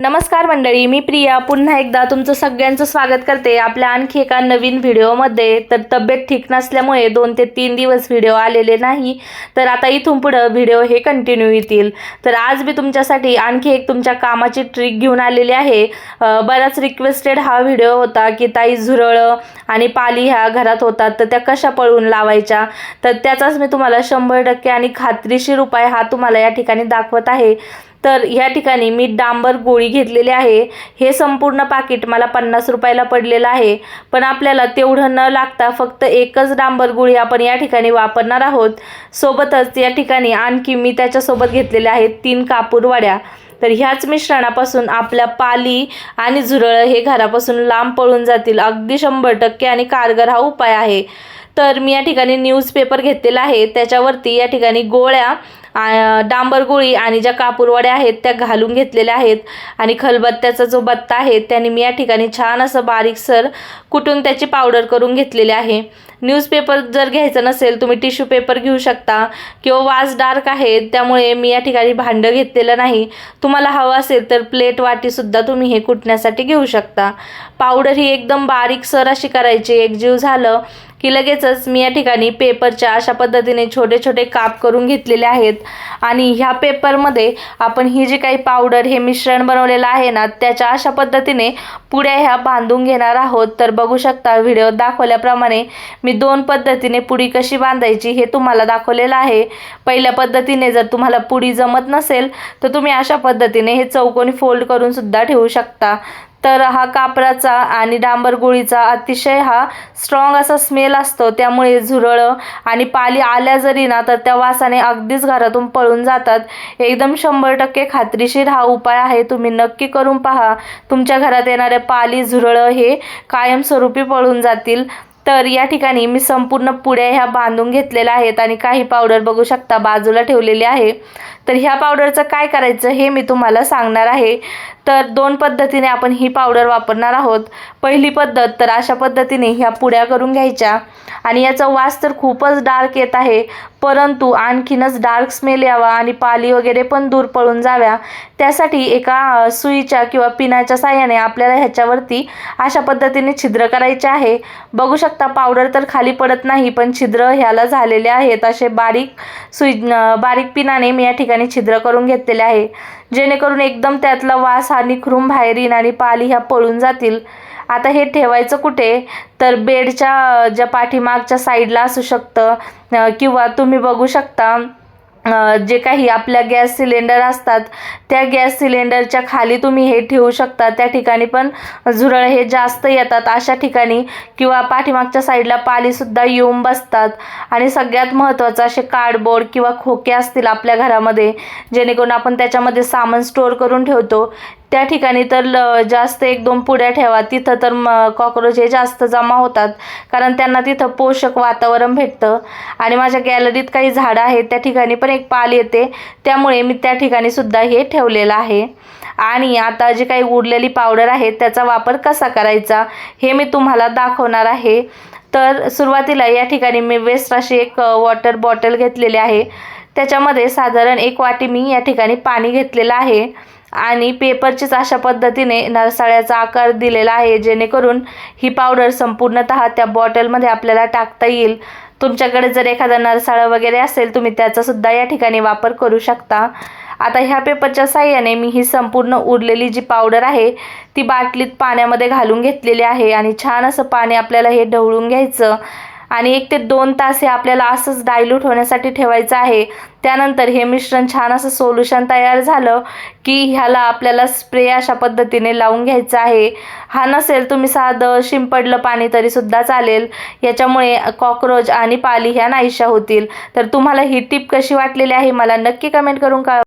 नमस्कार मंडळी मी प्रिया. पुन्हा एकदा तुमचं सगळ्यांचं स्वागत करते. आपल्या आणखी एका नवीन व्हिडिओमध्ये. तर तब्येत ठीक नसल्यामुळे दोन ते तीन दिवस व्हिडिओ आलेले नाही. तर आता इथून पुढं व्हिडिओ हे कंटिन्यू येतील. तर आज मी तुमच्यासाठी आणखी एक तुमच्या कामाची ट्रिक घेऊन आलेली आहे. बराच रिक्वेस्टेड हा व्हिडिओ होता की ताई झुरळं आणि पाली ह्या घरात होतात. तर त्या कशा पळवून लावायच्या? तर त्याचाच मी तुम्हाला शंभर टक्के आणि खात्रीशीर उपाय हा तुम्हाला या ठिकाणी दाखवत आहे. तर या ठिकाणी मी डांबर गोळी घेतलेली आहे. हे संपूर्ण पाकिट मला पन्नास रुपयाला पडलेलं आहे. पण आपल्याला तेवढं न लागता फक्त एकच डांबर गोळी आपण या ठिकाणी वापरणार आहोत. सोबतच या ठिकाणी आणखी मी त्याच्यासोबत घेतलेल्या आहेत तीन कापूरवाड्या तर ह्याच मिश्रणापासून आपल्या पाली आणि झुरळं हे घरापासून लांब पळून जातील. अगदी शंभर टक्के आणि कारगर हा उपाय आहे. तर मी या ठिकाणी न्यूजपेपर घेतलेला आहे. त्याच्यावरती या ठिकाणी गोळ्या डांबर गोळी आणि ज्या कापूरवड्या आहेत त्या घालून घेतलेल्या आहेत. आणि खलबत्त्याचा जो बत्ता आहे त्याने मी या ठिकाणी छान असं बारीकसर कुटून त्याची पावडर करून घेतलेली आहे. न्यूजपेपर जर घ्यायचं नसेल तुम्ही टिश्यू पेपर घेऊ शकता किंवा वास डार्क आहे त्यामुळे मी या ठिकाणी भांडं घेतलेलं नाही. तुम्हाला हवं असेल तर प्लेट वाटीसुद्धा तुम्ही हे कुटण्यासाठी घेऊ शकता. पावडर ही एकदम बारीकसर अशी करायची एकजीव झालं की लगेचच मी या ठिकाणी पेपरच्या अशा पद्धतीने छोटे छोटे काप करून घेतलेले आहेत. आणि ह्या पेपरमध्ये आपण ही जी काही पावडर हे मिश्रण बनवलेलं आहे ना त्याच्या अशा पद्धतीने पुड्या ह्या बांधून घेणार आहोत. तर बघू शकता व्हिडिओ दाखवल्याप्रमाणे मी दोन पद्धतीने पुडी कशी बांधायची हे तुम्हाला दाखवलेलं आहे. पहिल्या पद्धतीने जर तुम्हाला पुडी जमत नसेल तर तुम्ही अशा पद्धतीने हे चौकोनी फोल्ड करून सुद्धा ठेवू शकता. तर हा कापराचा आणि डांबर गोळीचा अतिशय हा स्ट्रॉंग असा स्मेल असतो. त्यामुळे झुरळं आणि पाली आल्या जरी ना तर त्या वासाने अगदीच घरातून पळून जातात. एकदम शंभर टक्के खात्रीशीर हा उपाय आहे. तुम्ही नक्की करून पहा. तुमच्या घरात येणाऱ्या पाली झुरळं हे कायमस्वरूपी पळून जातील. तर या ठिकाणी मी संपूर्ण पुड्या ह्या बांधून घेतलेल्या आहेत आणि काही पावडर बघू शकता बाजूला ठेवलेली आहे. तर ह्या पावडरचं काय करायचं हे मी तुम्हाला सांगणार आहे. तर दोन पद्धतीने आपण ही पावडर वापरणार आहोत. पहिली पद्धत तर अशा पद्धतीने ह्या पुड्या करून घ्यायच्या. आणि याचा वास तर खूपच डार्क येत आहे. परंतु आणखीनच डार्क स्मेल यावा आणि पाली वगैरे पण दूर पळून जाव्या त्यासाठी एका सुईच्या किंवा पिनाच्या साह्याने आपल्याला ह्याच्यावरती अशा पद्धतीने छिद्र करायचे आहे. बघू शकता पावडर तर खाली पडत नाही पण छिद्र ह्याला झालेले आहेत. असे बारीक सुई बारीक पिनाने मी या ठिकाणी छिद्र करून घेतलेले आहे. जेणेकरून एकदम त्यातला वास हा निखरून बाहेर येईन आणि पाली ह्या पळून जातील. आता हे ठेवायचं कुठे? तर बेडच्या ज्या पाठीमागच्या साईडला असू शकतं किंवा तुम्ही बघू शकता जे काही आपल्या गॅस सिलेंडर असतात त्या गॅस सिलेंडरच्या खाली तुम्ही हे ठेवू शकता. त्या ठिकाणी पण झुरळ हे जास्त येतात. अशा ठिकाणी किंवा पाठीमागच्या साईडला पालीसुद्धा येऊन बसतात. आणि सगळ्यात महत्त्वाचं असे कार्डबोर्ड किंवा खोके असतील आपल्या घरामध्ये जेणेकरून आपण त्याच्यामध्ये सामान स्टोअर करून ठेवतो. त्या ठिकाणी तर ल जास्त एक दोन पुड्या ठेवा. तिथं तर म कॉक्रोच हे जास्त जमा होतात. कारण त्यांना तिथं पोषक वातावरण भेटतं. आणि माझ्या गॅलरीत काही झाडं आहेत त्या ठिकाणी पण एक पाल येते. त्यामुळे मी त्या ठिकाणी सुद्धा हे ठेवलेलं आहे. आणि आता जी काही उरलेली पावडर आहे त्याचा वापर कसा करायचा हे मी तुम्हाला दाखवणार आहे. तर सुरुवातीला या ठिकाणी मी वेस्ट अशी एक वॉटर बॉटल घेतलेली आहे. त्याच्यामध्ये साधारण एक वाटी मी या ठिकाणी पाणी घेतलेलं आहे. आणि पेपरचीच अशा पद्धतीने नरसाळ्याचा आकार दिलेला आहे जेणेकरून ही पावडर संपूर्णतः त्या बॉटलमध्ये आपल्याला टाकता येईल. तुमच्याकडे जर एखादा नरसाळा वगैरे असेल तुम्ही त्याचासुद्धा या ठिकाणी वापर करू शकता. आता ह्या पेपरच्या साह्याने मी ही संपूर्ण उरलेली जी पावडर आहे ती बाटलीत पाण्यामध्ये घालून घेतलेली आहे आणि छान असं पाणी आपल्याला हे ढवळून घ्यायचं. आणि एक ते दोन तास हे आपल्याला असंच डायल्यूट होण्यासाठी ठेवायचं आहे. त्यानंतर हे मिश्रण छान असं सोल्युशन तयार झालं की ह्याला आपल्याला स्प्रे अशा पद्धतीने लावून घ्यायचं आहे. हा नसेल तुम्ही साधं शिंपडलं पाणी तरीसुद्धा चालेल. याच्यामुळे कॉक्रोच आणि पाली ह्या नाहीशा होतील. तर तुम्हाला ही टीप कशी वाटलेली आहे मला नक्की कमेंट करून कळवा.